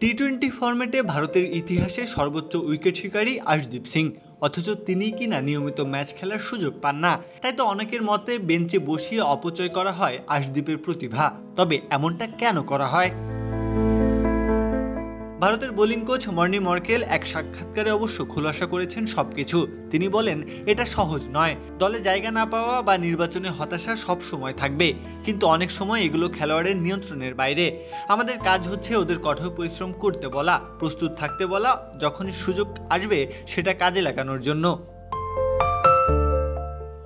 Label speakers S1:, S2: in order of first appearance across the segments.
S1: T twenty ফর্মেটে ভারতের ইতিহাসে সর্বোচ্চ উইকেট শিকারী আশদীপ সিং। অথচ তিনি কিনা নিয়মিত ম্যাচ খেলার সুযোগ পান না। তাই তো অনেকের মতে বেঞ্চে বসিয়ে অপচয় করা হয় আশদীপের প্রতিভা। তবে এমনটা কেন করা হয়? ভারতের বোলিং কোচ মর্নি মর্কেল এক সাক্ষাৎকারে অবশ্য খোলাসা করেছেন সবকিছু। তিনি বলেন, এটা সহজ নয়। দলে জায়গা না পাওয়া বা নির্বাচনে হতাশা সব সময় থাকবে। কিন্তু অনেক সময় এগুলো খেলোয়াড়ের নিয়ন্ত্রণের বাইরে। আমাদের কাজ হচ্ছে ওদের কঠোর পরিশ্রম করতে বলা, প্রস্তুত থাকতে বলা, যখনই সুযোগ আসবে সেটা কাজে লাগানোর জন্য।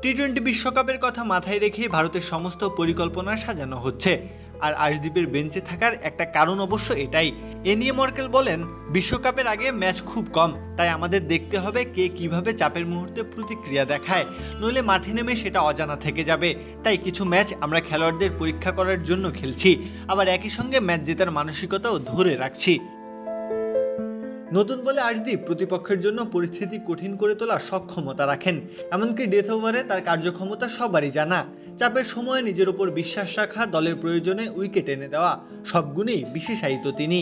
S1: টি টোয়েন্টি বিশ্বকাপের কথা মাথায় রেখে ভারতের সমস্ত পরিকল্পনা সাজানো হচ্ছে। আর আশদীপের বেঞ্চে থাকার একটা কারণ অবশ্য এটাই। এ নিয়ে মর্কেল বলেন, বিশ্বকাপের আগে ম্যাচ খুব কম, তাই আমাদের দেখতে হবে কে কীভাবে চাপের মুহূর্তে প্রতিক্রিয়া দেখায়। নইলে মাঠে নেমে সেটা অজানা থেকে যাবে। তাই কিছু ম্যাচ আমরা খেলোয়াড়দের পরীক্ষা করার জন্য খেলছি। আবার একই সঙ্গে ম্যাচ জেতার মানসিকতাও ধরে রাখছি। নতুন বলে আজদীপ প্রতিপক্ষের জন্য পরিস্থিতি কঠিন করে তোলার সক্ষমতা রাখেন। এমনকি ডেথ ওভারে তার কার্যক্ষমতা সবারই জানা। চাপের সময় নিজের উপর বিশ্বাস রাখা, দলের প্রয়োজনে উইকেট এনে দেওয়া, সব গুণেই বিশেষায়িত তিনি।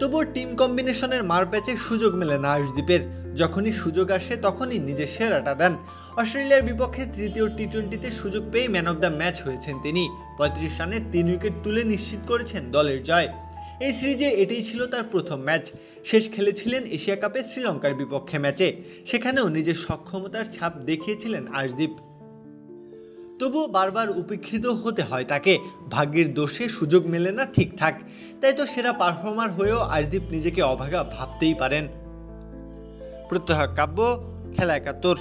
S1: তবুও টিম কম্বিনেশনের মারপ্যাচে সুযোগ মেলে না আশদীপের যখনই সুযোগ আসে, তখনই নিজের সেরাটা দেন। অস্ট্রেলিয়ার বিপক্ষে তৃতীয় টি টোয়েন্টিতে সুযোগ পেয়ে ম্যান অব দ্য ম্যাচ হয়েছেন তিনি। পঁয়ত্রিশ রানে তিন উইকেট তুলে নিশ্চিত করেছেন দলের জয়। এই সিরিজে এটাই ছিল তার প্রথম ম্যাচ। শেষ খেলেছিলেন এশিয়া কাপে শ্রীলঙ্কার বিপক্ষে ম্যাচে। সেখানেও নিজের সক্ষমতার ছাপ দেখিয়েছিলেন আশদীপ তবুও বারবার উপেক্ষিত হতে হয় তাকে। ভাগ্যের দোষে সুযোগ মেলে না ঠিকঠাক। তাই তো সেরা পারফর্মার হয়েও আশদীপ নিজেকে অভাগা ভাবতেই পারেন। প্রত্যহ কাব্য, খেলা একাত্তর।